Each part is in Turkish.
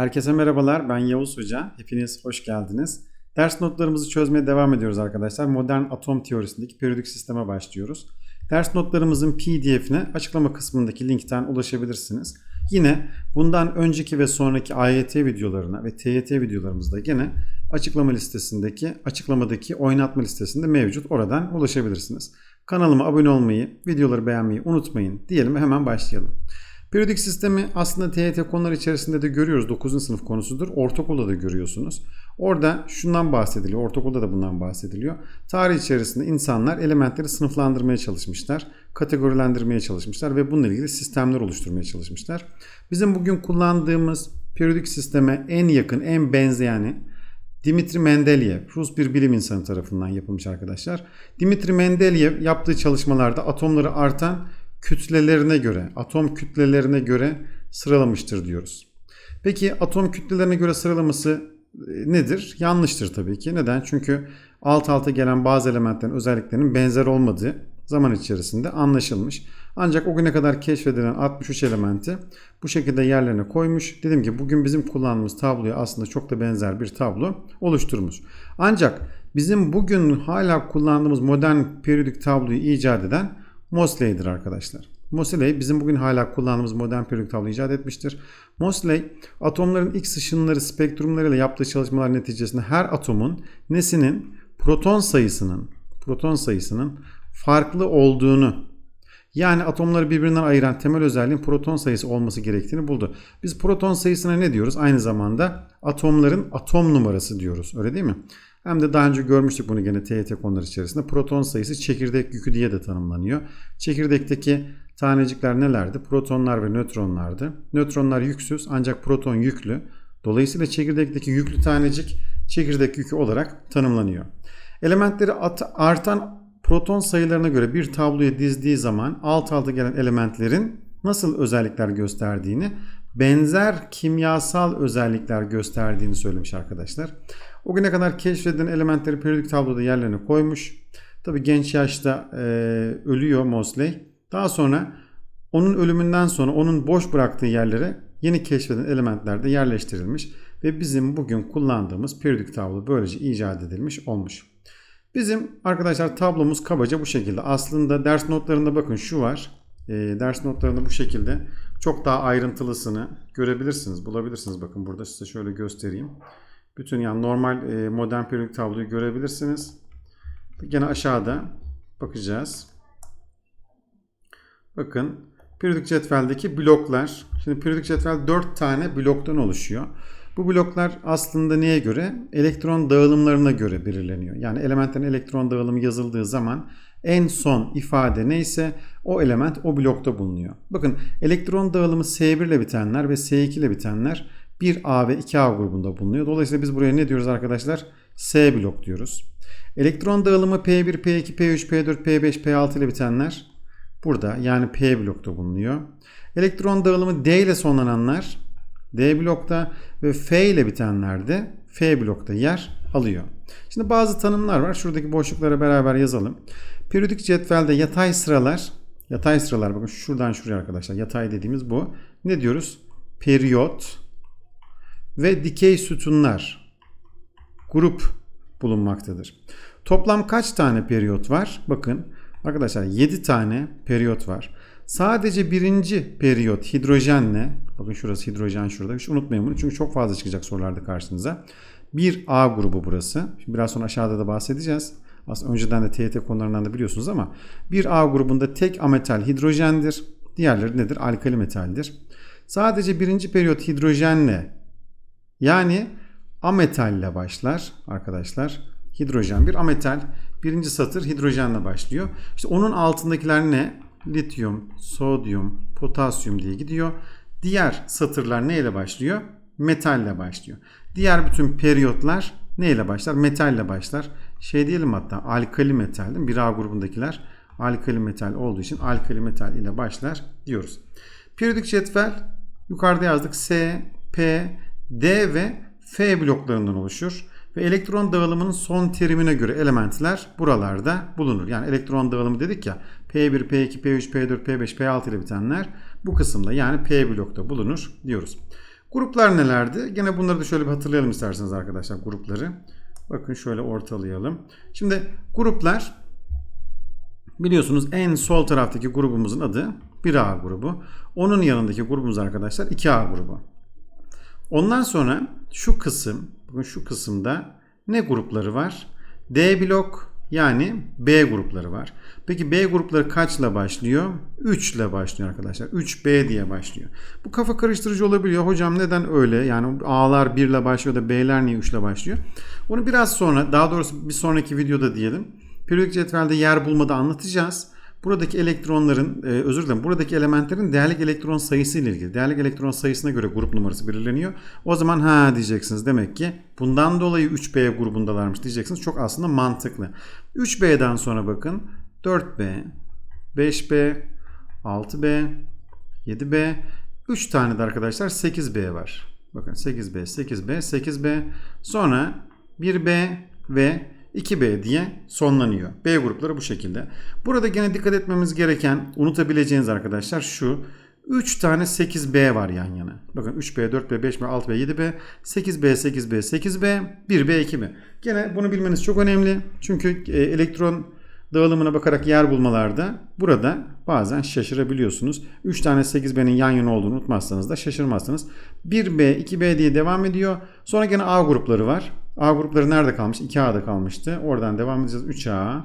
Herkese merhabalar. Ben Yavuz Hoca. Hepiniz hoş geldiniz. Ders notlarımızı çözmeye devam ediyoruz arkadaşlar. Modern atom teorisindeki periyodik sisteme başlıyoruz. Ders notlarımızın PDF'ine açıklama kısmındaki linkten ulaşabilirsiniz. Yine bundan önceki ve sonraki AYT videolarına ve TYT videolarımızda yine açıklama listesindeki açıklamadaki oynatma listesinde mevcut. Oradan ulaşabilirsiniz. Kanalıma abone olmayı, videoları beğenmeyi unutmayın diyelim ve hemen başlayalım. Periyodik sistemi aslında TYT konular içerisinde de görüyoruz. 9. sınıf konusudur. Ortaokulda da görüyorsunuz. Orada şundan bahsediliyor. Ortaokulda da bundan bahsediliyor. Tarih içerisinde insanlar elementleri sınıflandırmaya çalışmışlar. Kategorilendirmeye çalışmışlar ve bununla ilgili sistemler oluşturmaya çalışmışlar. Bizim bugün kullandığımız periyodik sisteme en yakın, en benzeyeni Dimitri Mendeleev, Rus bir bilim insanı tarafından yapılmış arkadaşlar. Dimitri Mendeleev yaptığı çalışmalarda atomları artan kütlelerine göre, atom kütlelerine göre sıralamıştır diyoruz. Peki atom kütlelerine göre sıralaması e, nedir? Yanlıştır tabii ki. Neden? Çünkü alt alta gelen bazı elementlerin özelliklerinin benzer olmadığı zaman içerisinde anlaşılmış. Ancak o güne kadar keşfedilen 63 elementi bu şekilde yerlerine koymuş. Dedim ki bugün bizim kullandığımız tabloya aslında çok da benzer bir tablo oluşturmuş. Ancak bizim bugün hala kullandığımız modern periyodik tabloyu icat eden Mosley'dir arkadaşlar. Mosley bizim bugün hala kullandığımız modern periyodik tabloyu icat etmiştir. Mosley atomların X ışınları spektrumlarıyla yaptığı çalışmalar neticesinde her atomun nesinin proton sayısının proton sayısının farklı olduğunu yani atomları birbirinden ayıran temel özelliğin proton sayısı olması gerektiğini buldu. Biz proton sayısına ne diyoruz? Aynı zamanda atomların atom numarası diyoruz. Öyle değil mi? Hem de daha önce görmüştük bunu gene TYT konuları içerisinde. Proton sayısı çekirdek yükü diye de tanımlanıyor. Çekirdekteki tanecikler nelerdi? Protonlar ve nötronlardı. Nötronlar yüksüz ancak proton yüklü. Dolayısıyla çekirdekteki yüklü tanecik çekirdek yükü olarak tanımlanıyor. Elementleri artan proton sayılarına göre bir tabloya dizdiği zaman alt alta gelen elementlerin nasıl özellikler gösterdiğini, benzer kimyasal özellikler gösterdiğini söylemiş arkadaşlar. O güne kadar keşfedilen elementleri periyodik tabloda yerlerine koymuş. Tabi genç yaşta e, ölüyor Mosley. Daha sonra onun ölümünden sonra onun boş bıraktığı yerlere yeni keşfedilen elementler de yerleştirilmiş ve bizim bugün kullandığımız periyodik tablo böylece icat edilmiş olmuş. Bizim arkadaşlar tablomuz kabaca bu şekilde. Aslında ders notlarında bakın şu var. E, ders notlarında bu şekilde çok daha ayrıntılısını görebilirsiniz, bulabilirsiniz. Bakın burada size şöyle göstereyim. Bütün yani normal e, modern periyodik tabloyu görebilirsiniz. Gene aşağıda bakacağız. Bakın periyodik cetveldeki bloklar. Şimdi periyodik cetvel 4 tane bloktan oluşuyor. Bu bloklar aslında neye göre? Elektron dağılımlarına göre belirleniyor. Yani elementlerin elektron dağılımı yazıldığı zaman en son ifade neyse o element o blokta bulunuyor. Bakın elektron dağılımı S1 ile bitenler ve S2 ile bitenler 1A ve 2A grubunda bulunuyor. Dolayısıyla biz buraya ne diyoruz arkadaşlar? S blok diyoruz. Elektron dağılımı P1, P2, P3, P4, P5, P6 ile bitenler burada yani P blokta bulunuyor. Elektron dağılımı D ile sonlananlar D blokta ve F ile bitenler de F blokta yer alıyor. Şimdi bazı tanımlar var. Şuradaki boşluklara beraber yazalım. Periyodik cetvelde yatay sıralar, yatay sıralar bakın şuradan şuraya arkadaşlar. Yatay dediğimiz bu. Ne diyoruz? Periyot ve dikey sütunlar grup bulunmaktadır. Toplam kaç tane periyot var? Bakın arkadaşlar 7 tane periyot var. Sadece birinci periyot hidrojenle bakın şurası hidrojen şurada hiç unutmayın bunu çünkü çok fazla çıkacak sorularda karşınıza. Bir A grubu burası. Şimdi biraz sonra aşağıda da bahsedeceğiz. Aslında önceden de TYT konularından da biliyorsunuz ama bir A grubunda tek ametal hidrojendir. Diğerleri nedir? Alkali metaldir. Sadece birinci periyot hidrojenle yani ametalle başlar arkadaşlar. Hidrojen bir ametal. Birinci satır hidrojenle başlıyor. İşte onun altındakiler ne? Lityum, sodyum, potasyum diye gidiyor. Diğer satırlar neyle başlıyor? Metalle başlıyor. Diğer bütün periyotlar neyle başlar? Metalle başlar. Şey diyelim hatta alkali metal değil A grubundakiler alkali metal olduğu için alkali metal ile başlar diyoruz. Periyodik cetvel yukarıda yazdık S, P, D ve F bloklarından oluşur. Ve elektron dağılımının son terimine göre elementler buralarda bulunur. Yani elektron dağılımı dedik ya P1, P2, P3, P4, P5, P6 ile bitenler bu kısımda yani P blokta bulunur diyoruz. Gruplar nelerdi? Gene bunları da şöyle bir hatırlayalım isterseniz arkadaşlar grupları. Bakın şöyle ortalayalım. Şimdi gruplar biliyorsunuz en sol taraftaki grubumuzun adı 1A grubu. Onun yanındaki grubumuz arkadaşlar 2A grubu. Ondan sonra şu kısım, bakın şu kısımda ne grupları var? D blok yani B grupları var. Peki B grupları kaçla başlıyor? 3 ile başlıyor arkadaşlar. 3B diye başlıyor. Bu kafa karıştırıcı olabiliyor. Hocam neden öyle? Yani A'lar 1 ile başlıyor da B'ler niye 3 ile başlıyor? Onu biraz sonra daha doğrusu bir sonraki videoda diyelim. Periyodik cetvelde yer bulmada anlatacağız. Buradaki elektronların, e, özür dilerim, buradaki elementlerin değerlik elektron sayısı ile ilgili. Değerlik elektron sayısına göre grup numarası belirleniyor. O zaman ha diyeceksiniz demek ki bundan dolayı 3B grubundalarmış diyeceksiniz. Çok aslında mantıklı. 3B'den sonra bakın 4B, 5B, 6B, 7B, 3 tane de arkadaşlar 8B var. Bakın 8B, 8B, 8B. Sonra 1B ve 2B diye sonlanıyor. B grupları bu şekilde. Burada gene dikkat etmemiz gereken unutabileceğiniz arkadaşlar şu. 3 tane 8B var yan yana. Bakın 3B, 4B, 5B, 6B, 7B, 8B, 8B, 8B, 1B, 2B. Gene bunu bilmeniz çok önemli. Çünkü e, elektron dağılımına bakarak yer bulmalarda burada bazen şaşırabiliyorsunuz. 3 tane 8B'nin yan yana olduğunu unutmazsanız da şaşırmazsınız. 1B, 2B diye devam ediyor. Sonra gene A grupları var. A grupları nerede kalmış? 2A'da kalmıştı. Oradan devam edeceğiz. 3A,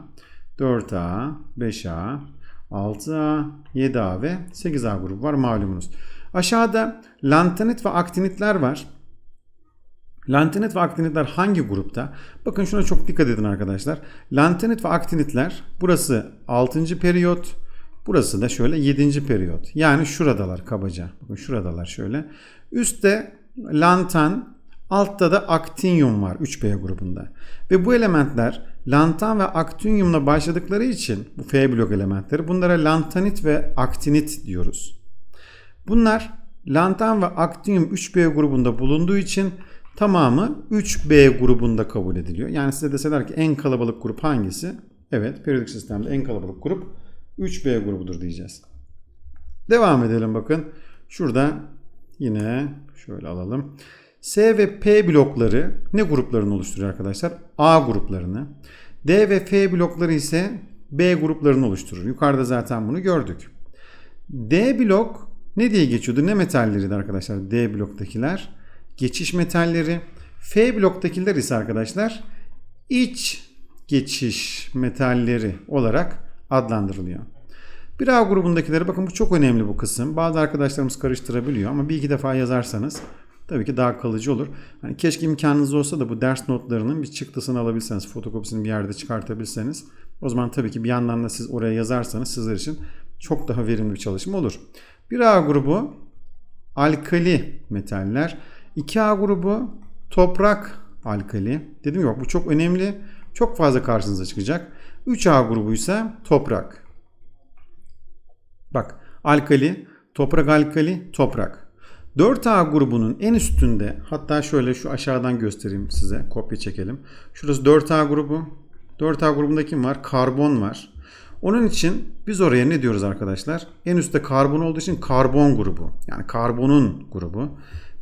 4A, 5A, 6A, 7A ve 8A grubu var malumunuz. Aşağıda lantanit ve aktinitler var. Lantanit ve aktinitler hangi grupta? Bakın şuna çok dikkat edin arkadaşlar. Lantanit ve aktinitler burası 6. periyot. Burası da şöyle 7. periyot. Yani şuradalar kabaca. Bakın şuradalar şöyle. Üstte lantan, altta da aktinyum var 3B grubunda. Ve bu elementler lantan ve aktinyumla başladıkları için bu F blok elementleri bunlara lantanit ve aktinit diyoruz. Bunlar lantan ve aktinyum 3B grubunda bulunduğu için tamamı 3B grubunda kabul ediliyor. Yani size deseler ki en kalabalık grup hangisi? Evet, periyodik sistemde en kalabalık grup 3B grubudur diyeceğiz. Devam edelim bakın. Şurada yine şöyle alalım. S ve P blokları ne gruplarını oluşturuyor arkadaşlar? A gruplarını. D ve F blokları ise B gruplarını oluşturur. Yukarıda zaten bunu gördük. D blok ne diye geçiyordu? Ne metalleriydi arkadaşlar D bloktakiler? Geçiş metalleri. F bloktakiler ise arkadaşlar iç geçiş metalleri olarak adlandırılıyor. Bir A grubundakileri bakın bu çok önemli bu kısım. Bazı arkadaşlarımız karıştırabiliyor ama bir iki defa yazarsanız tabii ki daha kalıcı olur. Hani keşke imkanınız olsa da bu ders notlarının bir çıktısını alabilseniz, fotokopisini bir yerde çıkartabilseniz. O zaman tabii ki bir yandan da siz oraya yazarsanız sizler için çok daha verimli bir çalışma olur. Bir A grubu alkali metaller. 2A grubu toprak alkali. Dedim yok bu çok önemli. Çok fazla karşınıza çıkacak. 3A grubu ise toprak. Bak alkali, toprak alkali, toprak. 4A grubunun en üstünde hatta şöyle şu aşağıdan göstereyim size kopya çekelim. Şurası 4A grubu. 4A grubunda kim var? Karbon var. Onun için biz oraya ne diyoruz arkadaşlar? En üstte karbon olduğu için karbon grubu. Yani karbonun grubu.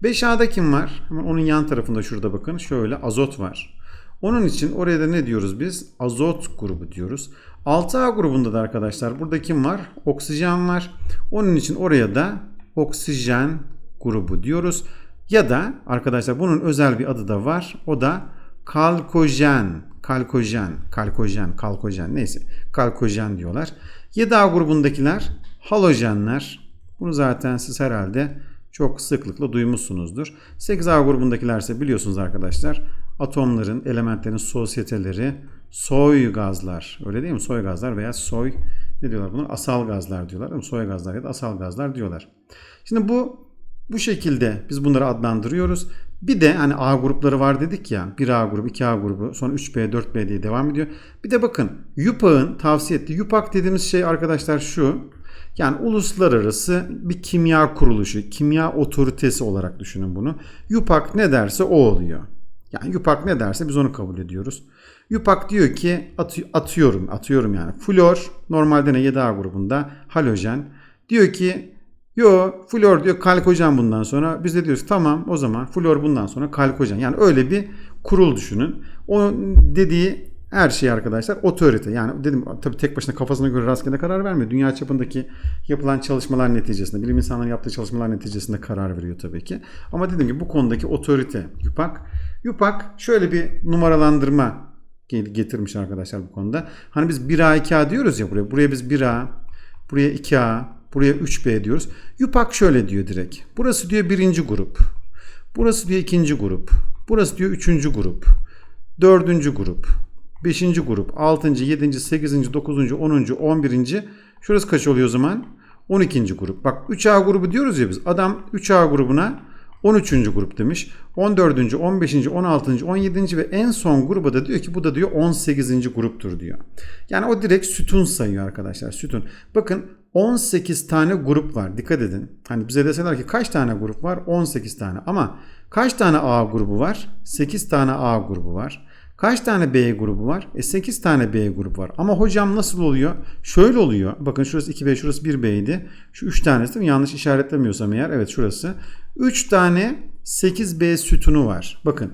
5A'da kim var? Hemen onun yan tarafında şurada bakın. Şöyle azot var. Onun için oraya da ne diyoruz biz? Azot grubu diyoruz. 6A grubunda da arkadaşlar burada kim var? Oksijen var. Onun için oraya da oksijen grubu diyoruz. Ya da arkadaşlar bunun özel bir adı da var. O da kalkojen, kalkojen, kalkojen, kalkojen neyse kalkojen diyorlar. 7A grubundakiler halojenler. Bunu zaten siz herhalde çok sıklıkla duymuşsunuzdur. 8A grubundakiler biliyorsunuz arkadaşlar atomların, elementlerin sosyeteleri soy gazlar. Öyle değil mi? Soy gazlar veya soy ne diyorlar bunlar? Asal gazlar diyorlar. Soy gazlar ya da asal gazlar diyorlar. Şimdi bu bu şekilde biz bunları adlandırıyoruz. Bir de hani A grupları var dedik ya. 1A grubu, 2A grubu, sonra 3B, 4B diye devam ediyor. Bir de bakın YUPAC'ın tavsiye ettiği YUPAC dediğimiz şey arkadaşlar şu. Yani uluslararası bir kimya kuruluşu, kimya otoritesi olarak düşünün bunu. YUPAC ne derse o oluyor. Yani YUPAC ne derse biz onu kabul ediyoruz. YUPAC diyor ki atıyorum, atıyorum yani. Flor normalde ne 7A grubunda halojen. Diyor ki Yo flor diyor kalkojen bundan sonra. Biz de diyoruz tamam o zaman flor bundan sonra kalkojen. Yani öyle bir kurul düşünün. O dediği her şey arkadaşlar otorite. Yani dedim tabii tek başına kafasına göre rastgele karar vermiyor. Dünya çapındaki yapılan çalışmalar neticesinde, bilim insanların yaptığı çalışmalar neticesinde karar veriyor tabii ki. Ama dediğim gibi bu konudaki otorite YUPAK. YUPAK şöyle bir numaralandırma getirmiş arkadaşlar bu konuda. Hani biz 1A 2A diyoruz ya buraya. Buraya biz 1A, buraya 2A, buraya 3B diyoruz. YUPAK şöyle diyor direkt. Burası diyor birinci grup. Burası diyor ikinci grup. Burası diyor üçüncü grup. Dördüncü grup. 5. grup, 6. 7. 8. 9. 10. 11. Şurası kaç oluyor o zaman? 12. grup. Bak 3A grubu diyoruz ya biz. Adam 3A grubuna 13. grup demiş. 14. 15. 16. 17. ve en son gruba da diyor ki bu da diyor 18. gruptur diyor. Yani o direkt sütun sayıyor arkadaşlar. Sütun. Bakın 18 tane grup var. Dikkat edin. Hani bize deseler ki kaç tane grup var? 18 tane. Ama kaç tane A grubu var? 8 tane A grubu var. Kaç tane B grubu var? E 8 tane B grubu var. Ama hocam nasıl oluyor? Şöyle oluyor. Bakın şurası 2B, şurası 1B idi. Şu 3 tanesi değil mi? Yanlış işaretlemiyorsam eğer. Evet şurası. 3 tane 8B sütunu var. Bakın.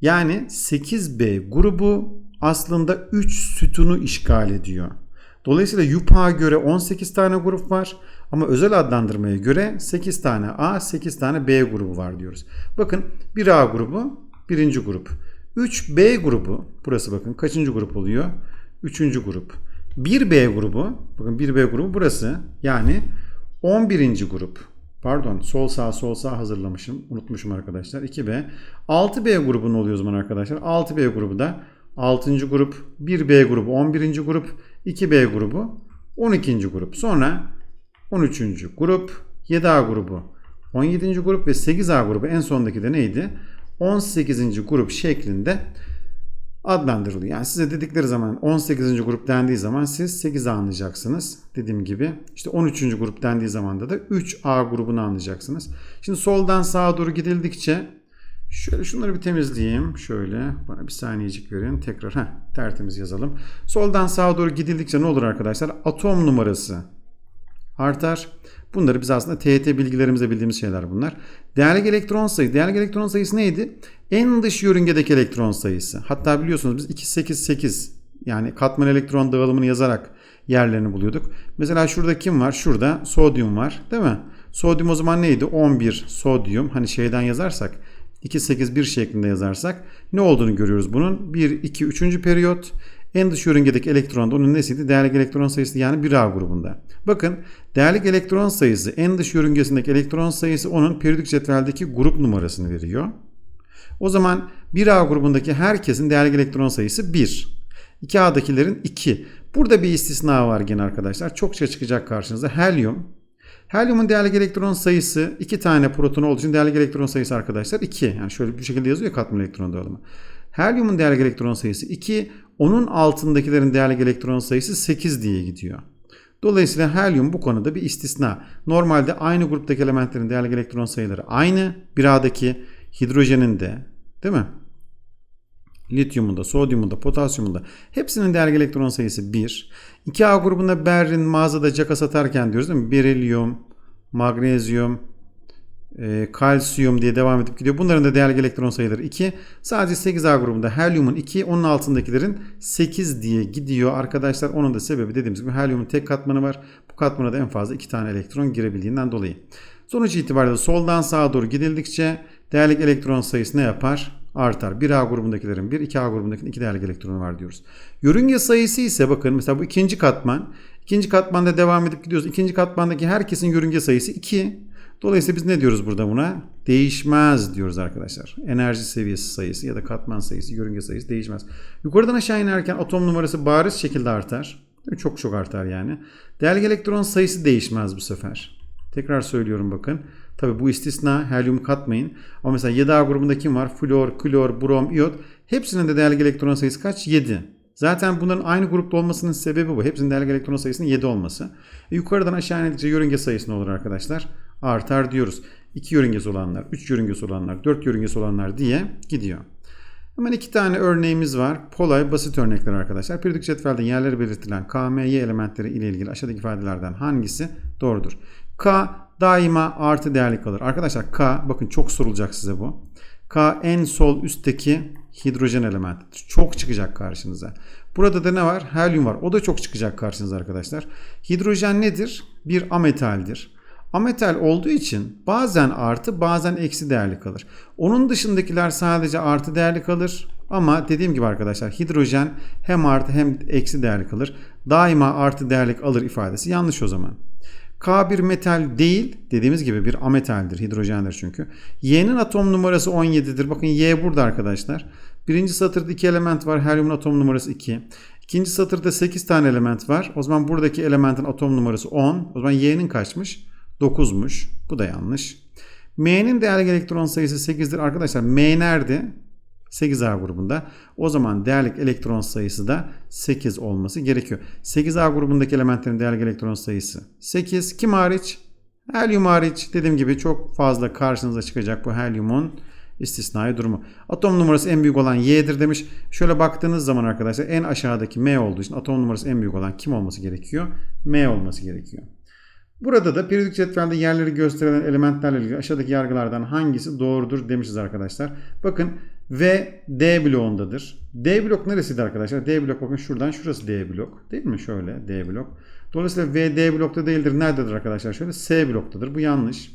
Yani 8B grubu aslında 3 sütunu işgal ediyor. Dolayısıyla YUPA'ya göre 18 tane grup var. Ama özel adlandırmaya göre 8 tane A, 8 tane B grubu var diyoruz. Bakın 1A grubu, birinci grup. 3B grubu, burası bakın kaçıncı grup oluyor? Üçüncü grup. 1B grubu, bakın 1B grubu burası. Yani 11. grup. Pardon sol sağ sol sağ hazırlamışım. Unutmuşum arkadaşlar. 2B. 6B grubu ne oluyor o zaman arkadaşlar? 6B grubu da 6. grup. 1B grubu 11. grup. 2B grubu 12. grup. Sonra 13. grup. 7A grubu 17. grup ve 8A grubu en sondaki de neydi? 18. grup şeklinde adlandırılıyor. Yani size dedikleri zaman 18. grup dendiği zaman siz 8'i anlayacaksınız. Dediğim gibi işte 13. grup dendiği zaman da 3A grubunu anlayacaksınız. Şimdi soldan sağa doğru gidildikçe şöyle şunları bir temizleyeyim. Şöyle bana bir saniyecik verin. Tekrar heh, tertemiz yazalım. Soldan sağa doğru gidildikçe ne olur arkadaşlar? Atom numarası artar. Bunları biz aslında TET bilgilerimizde bildiğimiz şeyler bunlar. Değerli elektron sayısı. Değerli elektron sayısı neydi? En dış yörüngedeki elektron sayısı. Hatta biliyorsunuz biz 288 yani katman elektron dağılımını yazarak yerlerini buluyorduk. Mesela şurada kim var? Şurada sodyum var değil mi? Sodyum o zaman neydi? 11 sodyum. Hani şeyden yazarsak 281 şeklinde yazarsak ne olduğunu görüyoruz bunun. 1, 2, 3. periyot. En dış yörüngedeki elektron da onun nesiydi? Değerli elektron sayısı yani 1A grubunda. Bakın değerli elektron sayısı en dış yörüngesindeki elektron sayısı onun periyodik cetveldeki grup numarasını veriyor. O zaman 1A grubundaki herkesin değerli elektron sayısı 1. 2A'dakilerin 2. Burada bir istisna var gene arkadaşlar. Çokça çıkacak karşınıza. Helyum. Helyumun değerli elektron sayısı 2 tane proton olduğu için değerli elektron sayısı arkadaşlar 2. Yani şöyle bir şekilde yazıyor katman elektron dağılımı. Helyumun değerli elektron sayısı 2. Onun altındakilerin değerli elektron sayısı 8 diye gidiyor. Dolayısıyla helyum bu konuda bir istisna. Normalde aynı gruptaki elementlerin değerli elektron sayıları aynı. Bir A'daki hidrojenin de değil mi? Lityumun da, sodyumun da, potasyumun da hepsinin değerli elektron sayısı 1. 2A grubunda berrin mağazada caka satarken diyoruz değil mi? Berilyum, magnezyum, e, kalsiyum diye devam edip gidiyor. Bunların da değerli elektron sayıları 2. Sadece 8A grubunda helyumun 2, onun altındakilerin 8 diye gidiyor. Arkadaşlar onun da sebebi dediğimiz gibi helyumun tek katmanı var. Bu katmana da en fazla 2 tane elektron girebildiğinden dolayı. Sonuç itibariyle soldan sağa doğru gidildikçe değerli elektron sayısı ne yapar? Artar. 1A grubundakilerin 1, 2A grubundakinin 2 değerli elektronu var diyoruz. Yörünge sayısı ise bakın mesela bu ikinci katman. İkinci katmanda devam edip gidiyoruz. İkinci katmandaki herkesin yörünge sayısı 2. Dolayısıyla biz ne diyoruz burada buna? Değişmez diyoruz arkadaşlar. Enerji seviyesi sayısı ya da katman sayısı, yörünge sayısı değişmez. Yukarıdan aşağı inerken atom numarası bariz şekilde artar. Çok çok artar yani. Değerli elektron sayısı değişmez bu sefer. Tekrar söylüyorum bakın. Tabi bu istisna helyum katmayın. Ama mesela 7A grubunda kim var? Flor, klor, brom, iot. Hepsinin de değerli elektron sayısı kaç? 7. Zaten bunların aynı grupta olmasının sebebi bu. Hepsinin değerli elektron sayısının 7 olması. E, yukarıdan aşağı indikçe yörünge sayısı ne olur arkadaşlar? artar diyoruz. 2 yörüngesi olanlar, 3 yörüngesi olanlar, 4 yörüngesi olanlar diye gidiyor. Hemen iki tane örneğimiz var. Kolay, basit örnekler arkadaşlar. Periyodik cetvelde yerleri belirtilen KMY elementleri ile ilgili aşağıdaki ifadelerden hangisi doğrudur? K daima artı değerli kalır. Arkadaşlar K bakın çok sorulacak size bu. K en sol üstteki hidrojen elementidir. Çok çıkacak karşınıza. Burada da ne var? Helyum var. O da çok çıkacak karşınıza arkadaşlar. Hidrojen nedir? Bir ametaldir. Ametal olduğu için bazen artı bazen eksi değerli kalır. Onun dışındakiler sadece artı değerli kalır. Ama dediğim gibi arkadaşlar hidrojen hem artı hem eksi değerli kalır. Daima artı değerlik alır ifadesi yanlış o zaman. K bir metal değil dediğimiz gibi bir ametaldir hidrojendir çünkü. Y'nin atom numarası 17'dir. Bakın Y burada arkadaşlar. Birinci satırda 2 element var. Helyumun atom numarası 2. İkinci satırda 8 tane element var. O zaman buradaki elementin atom numarası 10. O zaman Y'nin kaçmış? 9'muş. Bu da yanlış. M'nin değerli elektron sayısı 8'dir. Arkadaşlar M nerede? 8A grubunda. O zaman değerlik elektron sayısı da 8 olması gerekiyor. 8A grubundaki elementlerin değerlik elektron sayısı 8. Kim hariç? Helyum hariç. Dediğim gibi çok fazla karşınıza çıkacak bu helyumun istisnai durumu. Atom numarası en büyük olan Y'dir demiş. Şöyle baktığınız zaman arkadaşlar en aşağıdaki M olduğu için atom numarası en büyük olan kim olması gerekiyor? M olması gerekiyor. Burada da periyodik cetvelde yerleri gösterilen elementlerle ilgili aşağıdaki yargılardan hangisi doğrudur demişiz arkadaşlar. Bakın V D bloğundadır. D blok neresiydi arkadaşlar? D blok bakın şuradan şurası D blok. Değil mi? Şöyle D blok. Dolayısıyla V D blokta değildir. Nerededir arkadaşlar? Şöyle S bloktadır. Bu yanlış.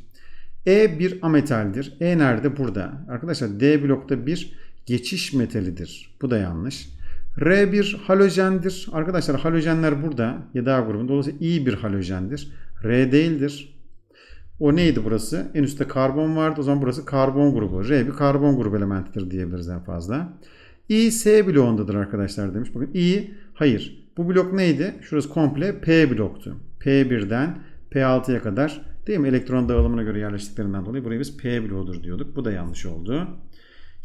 E bir ametaldir. E nerede? Burada. Arkadaşlar D blokta bir geçiş metalidir. Bu da yanlış. R bir halojendir. Arkadaşlar halojenler burada 7A grubunda. Dolayısıyla I bir halojendir. R değildir. O neydi burası? En üstte karbon vardı. O zaman burası karbon grubu. R bir karbon grubu elementidir diyebiliriz en fazla. I S bloğundadır arkadaşlar demiş. Bakın I hayır. Bu blok neydi? Şurası komple P bloktu. P1'den P6'ya kadar değil mi? Elektron dağılımına göre yerleştiklerinden dolayı buraya biz P bloğudur diyorduk. Bu da yanlış oldu.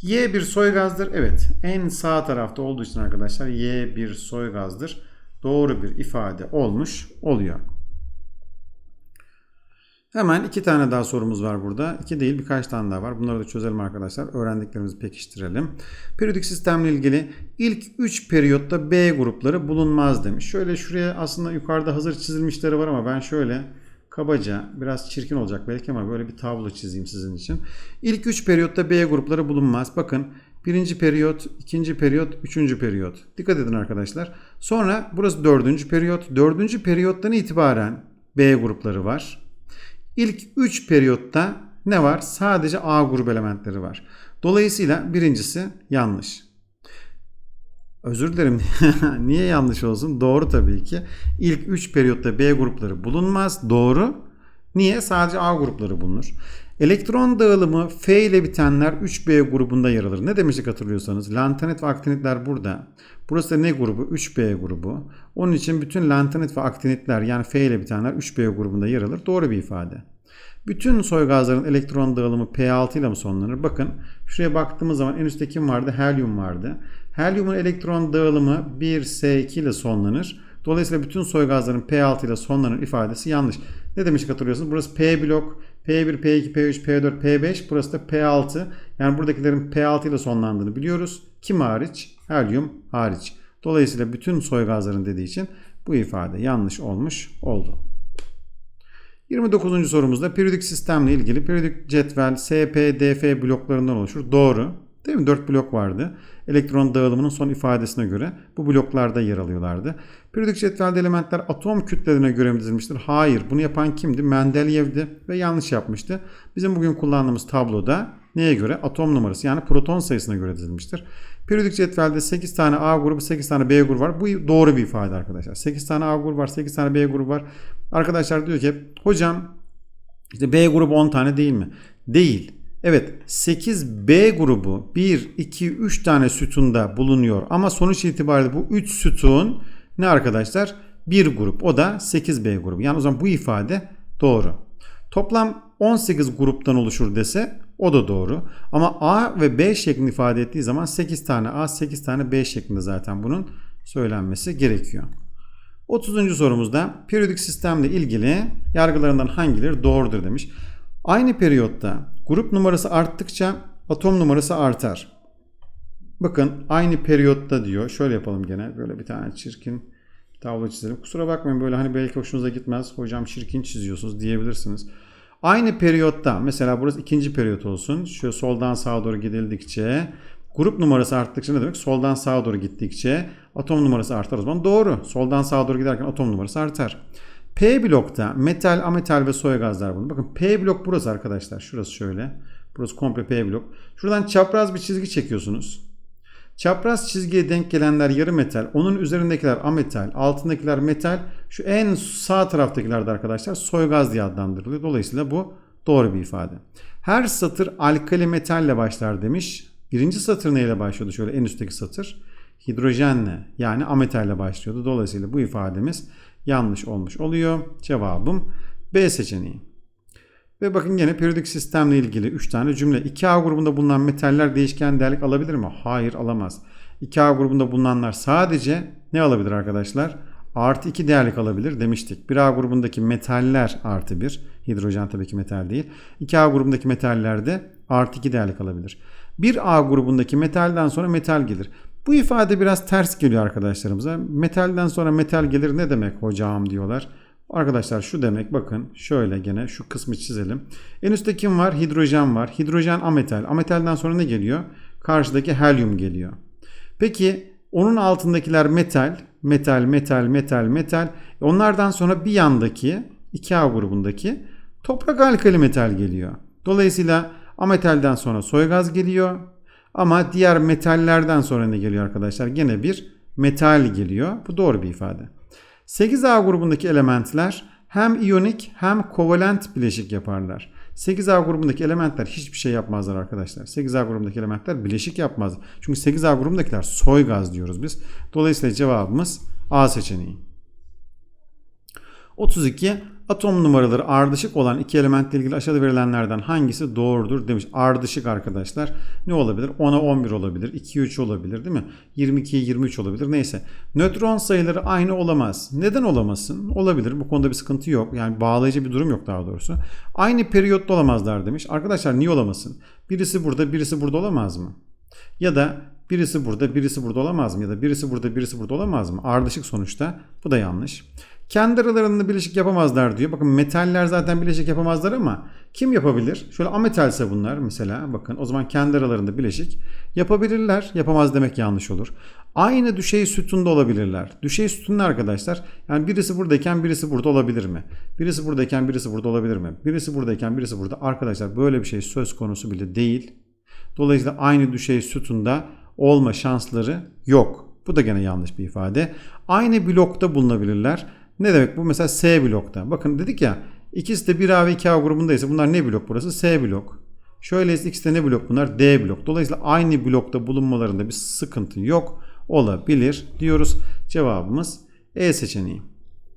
Y bir soy gazdır. Evet. En sağ tarafta olduğu için arkadaşlar Y bir soy gazdır. Doğru bir ifade olmuş oluyor. Hemen iki tane daha sorumuz var burada. İki değil birkaç tane daha var. Bunları da çözelim arkadaşlar. Öğrendiklerimizi pekiştirelim. Periyodik sistemle ilgili ilk 3 periyotta B grupları bulunmaz demiş. Şöyle şuraya aslında yukarıda hazır çizilmişleri var ama ben şöyle kabaca biraz çirkin olacak belki ama böyle bir tablo çizeyim sizin için. İlk 3 periyotta B grupları bulunmaz. Bakın birinci periyot, ikinci periyot, üçüncü periyot. Dikkat edin arkadaşlar. Sonra burası dördüncü periyot. Dördüncü periyottan itibaren B grupları var. İlk 3 periyotta ne var? Sadece A grubu elementleri var. Dolayısıyla birincisi yanlış. Özür dilerim. Niye yanlış olsun? Doğru tabii ki. İlk 3 periyotta B grupları bulunmaz. Doğru. Niye? Sadece A grupları bulunur. Elektron dağılımı F ile bitenler 3B grubunda yer alır. Ne demiştik hatırlıyorsanız? Lantanit ve aktinitler burada. Burası da ne grubu? 3B grubu. Onun için bütün lantanit ve aktinitler yani F ile bitenler 3B grubunda yer alır. Doğru bir ifade. Bütün soy gazların elektron dağılımı P6 ile mi sonlanır? Bakın şuraya baktığımız zaman en üstte kim vardı? Helyum vardı. Helyumun elektron dağılımı 1S2 ile sonlanır. Dolayısıyla bütün soy gazların P6 ile sonlanır ifadesi yanlış. Ne demiştik hatırlıyorsunuz? Burası P blok, P1, P2, P3, P4, P5. Burası da P6. Yani buradakilerin P6 ile sonlandığını biliyoruz. Kim hariç? Helyum hariç. Dolayısıyla bütün soy gazların dediği için bu ifade yanlış olmuş oldu. 29. sorumuzda periyodik sistemle ilgili periyodik cetvel SP, DF bloklarından oluşur. Doğru. Değil mi? 4 blok vardı. Elektron dağılımının son ifadesine göre bu bloklarda yer alıyorlardı. Periyodik cetvelde elementler atom kütlelerine göre mi dizilmiştir? Hayır. Bunu yapan kimdi? Mendeleyev'di ve yanlış yapmıştı. Bizim bugün kullandığımız tabloda neye göre? Atom numarası yani proton sayısına göre dizilmiştir. Periyodik cetvelde 8 tane A grubu 8 tane B grubu var. Bu doğru bir ifade arkadaşlar. 8 tane A grubu var 8 tane B grubu var. Arkadaşlar diyor ki hocam işte B grubu 10 tane değil mi? Değil. Evet 8B grubu 1, 2, 3 tane sütunda bulunuyor. Ama sonuç itibariyle bu 3 sütun ne arkadaşlar? Bir grup. O da 8B grubu. Yani o zaman bu ifade doğru. Toplam 18 gruptan oluşur dese o da doğru. Ama A ve B şeklinde ifade ettiği zaman 8 tane A, 8 tane B şeklinde zaten bunun söylenmesi gerekiyor. 30. sorumuzda periyodik sistemle ilgili yargılarından hangileri doğrudur demiş. Aynı periyotta grup numarası arttıkça atom numarası artar. Bakın aynı periyotta diyor. Şöyle yapalım gene. Böyle bir tane çirkin tablo çizelim. Kusura bakmayın böyle hani belki hoşunuza gitmez. Hocam şirkin çiziyorsunuz diyebilirsiniz. Aynı periyotta mesela burası ikinci periyot olsun. Şu soldan sağa doğru gidildikçe grup numarası arttıkça ne demek? Soldan sağa doğru gittikçe atom numarası artar o zaman. Doğru. Soldan sağa doğru giderken atom numarası artar. P blokta metal, ametal ve soy gazlar bulunur. Bakın P blok burası arkadaşlar. Şurası şöyle. Burası komple P blok. Şuradan çapraz bir çizgi çekiyorsunuz. Çapraz çizgiye denk gelenler yarı metal, onun üzerindekiler ametal, altındakiler metal, şu en sağ taraftakiler de arkadaşlar soy gaz diye adlandırılıyor. Dolayısıyla bu doğru bir ifade. Her satır alkali metalle başlar demiş. Birinci satır neyle başlıyordu? Şöyle en üstteki satır. Hidrojenle yani ametalle başlıyordu. Dolayısıyla bu ifademiz yanlış olmuş oluyor. Cevabım B seçeneği. Ve bakın yine periyodik sistemle ilgili 3 tane cümle. 2A grubunda bulunan metaller değişken değerlik alabilir mi? Hayır alamaz. 2A grubunda bulunanlar sadece ne alabilir arkadaşlar? Artı 2 değerlik alabilir demiştik. 1A grubundaki metaller artı 1. Hidrojen tabii ki metal değil. 2A grubundaki metaller de artı 2 değerlik alabilir. 1A grubundaki metalden sonra metal gelir. Bu ifade biraz ters geliyor arkadaşlarımıza. Metalden sonra metal gelir ne demek hocam diyorlar. Arkadaşlar şu demek bakın şöyle gene şu kısmı çizelim. En üstte kim var? Hidrojen var. Hidrojen ametal. Ametalden sonra ne geliyor? Karşıdaki helyum geliyor. Peki onun altındakiler metal. Metal, metal, metal, metal. Onlardan sonra bir yandaki 2A grubundaki toprak alkali metal geliyor. Dolayısıyla ametalden sonra soy gaz geliyor. Ama diğer metallerden sonra ne geliyor arkadaşlar? Gene bir metal geliyor. Bu doğru bir ifade. 8A grubundaki elementler hem iyonik hem kovalent bileşik yaparlar. 8A grubundaki elementler hiçbir şey yapmazlar arkadaşlar. 8A grubundaki elementler bileşik yapmaz. Çünkü 8A grubundakiler soy gaz diyoruz biz. Dolayısıyla cevabımız A seçeneği. 32. Atom numaraları ardışık olan iki elementle ilgili aşağıda verilenlerden hangisi doğrudur demiş. Ardışık arkadaşlar ne olabilir? 10'a 11 olabilir, 2'ye 3 olabilir değil mi? 22'ye 23 olabilir neyse. Nötron sayıları aynı olamaz. Neden olamasın? Olabilir. Bu konuda bir sıkıntı yok. Yani bağlayıcı bir durum yok daha doğrusu. Aynı periyotta olamazlar demiş. Arkadaşlar niye olamasın? Birisi burada, birisi burada olamaz mı? Ya da birisi burada, birisi burada olamaz mı? Ya da birisi burada, birisi burada olamaz mı? Ardışık sonuçta. Bu da yanlış. Kendi aralarında bileşik yapamazlar diyor. Bakın metaller zaten bileşik yapamazlar ama kim yapabilir? Şöyle ametalse bunlar mesela bakın o zaman kendi aralarında bileşik yapabilirler. Yapamaz demek yanlış olur. Aynı düşey sütunda olabilirler. Düşey sütunda arkadaşlar yani birisi buradayken birisi burada olabilir mi? Birisi buradayken birisi burada olabilir mi? Birisi buradayken birisi burada. Arkadaşlar böyle bir şey söz konusu bile değil. Dolayısıyla aynı düşey sütunda olma şansları yok. Bu da gene yanlış bir ifade. Aynı blokta bulunabilirler. Ne demek bu? Mesela S blokta. Bakın dedik ya ikisi de 1A ve 2A grubundaysa bunlar ne blok burası? S blok. Şöyle ikisi de ne blok bunlar? D blok. Dolayısıyla aynı blokta bulunmalarında bir sıkıntı yok. Olabilir diyoruz. Cevabımız E seçeneği.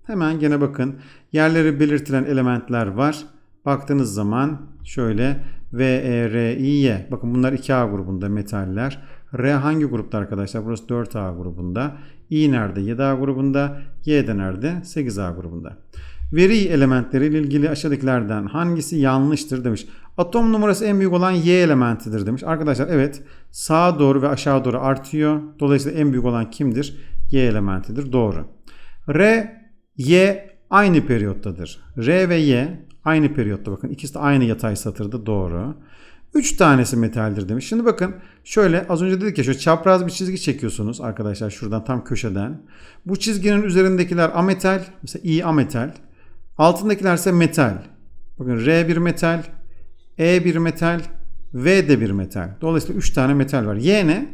Hemen gene bakın yerleri belirtilen elementler var. Baktığınız zaman şöyle V, E, R, I, Y. Bakın bunlar 2A grubunda metaller. R hangi grupta arkadaşlar? Burası 4A grubunda. I nerede? 7A grubunda. Y de nerede? 8A grubunda. Veri elementleri ile ilgili aşağıdakilerden hangisi yanlıştır demiş. Atom numarası en büyük olan Y elementidir demiş. Arkadaşlar evet sağa doğru ve aşağı doğru artıyor. Dolayısıyla en büyük olan kimdir? Y elementidir. Doğru. R, Y aynı periyottadır. R ve Y aynı periyotta bakın. ikisi de aynı yatay satırda doğru. 3 tanesi metaldir demiş. Şimdi bakın şöyle az önce dedik ya şöyle çapraz bir çizgi çekiyorsunuz arkadaşlar şuradan tam köşeden. Bu çizginin üzerindekiler ametal. Mesela I ametal. Altındakiler ise metal. Bakın R bir metal. E bir metal. V de bir metal. Dolayısıyla 3 tane metal var. Y ne?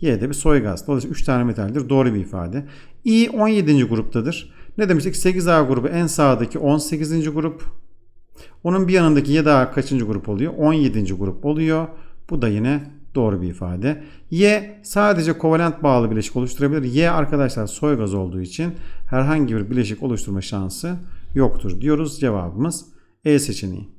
Y de bir soy gaz. Dolayısıyla 3 tane metaldir. Doğru bir ifade. I 17. gruptadır. Ne demiştik? 8A grubu en sağdaki 18. grup. Onun bir yanındaki Y daha kaçıncı grup oluyor? 17. grup oluyor. Bu da yine doğru bir ifade. Y sadece kovalent bağlı bileşik oluşturabilir. Y arkadaşlar soy gaz olduğu için herhangi bir bileşik oluşturma şansı yoktur diyoruz. Cevabımız E seçeneği.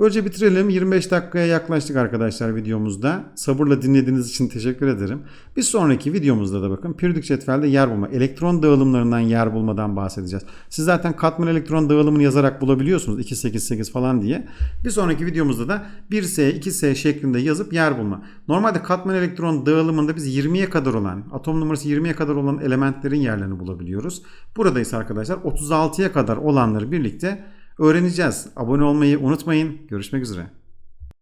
Böylece bitirelim. 25 dakikaya yaklaştık arkadaşlar videomuzda. Sabırla dinlediğiniz için teşekkür ederim. Bir sonraki videomuzda da bakın periyodik cetvelde yer bulma, elektron dağılımlarından yer bulmadan bahsedeceğiz. Siz zaten katman elektron dağılımını yazarak bulabiliyorsunuz 288 falan diye. Bir sonraki videomuzda da 1S, 2S şeklinde yazıp yer bulma. Normalde katman elektron dağılımında biz 20'ye kadar olan, atom numarası 20'ye kadar olan elementlerin yerlerini bulabiliyoruz. Buradayız arkadaşlar 36'ya kadar olanları birlikte öğreneceğiz. Abone olmayı unutmayın. Görüşmek üzere.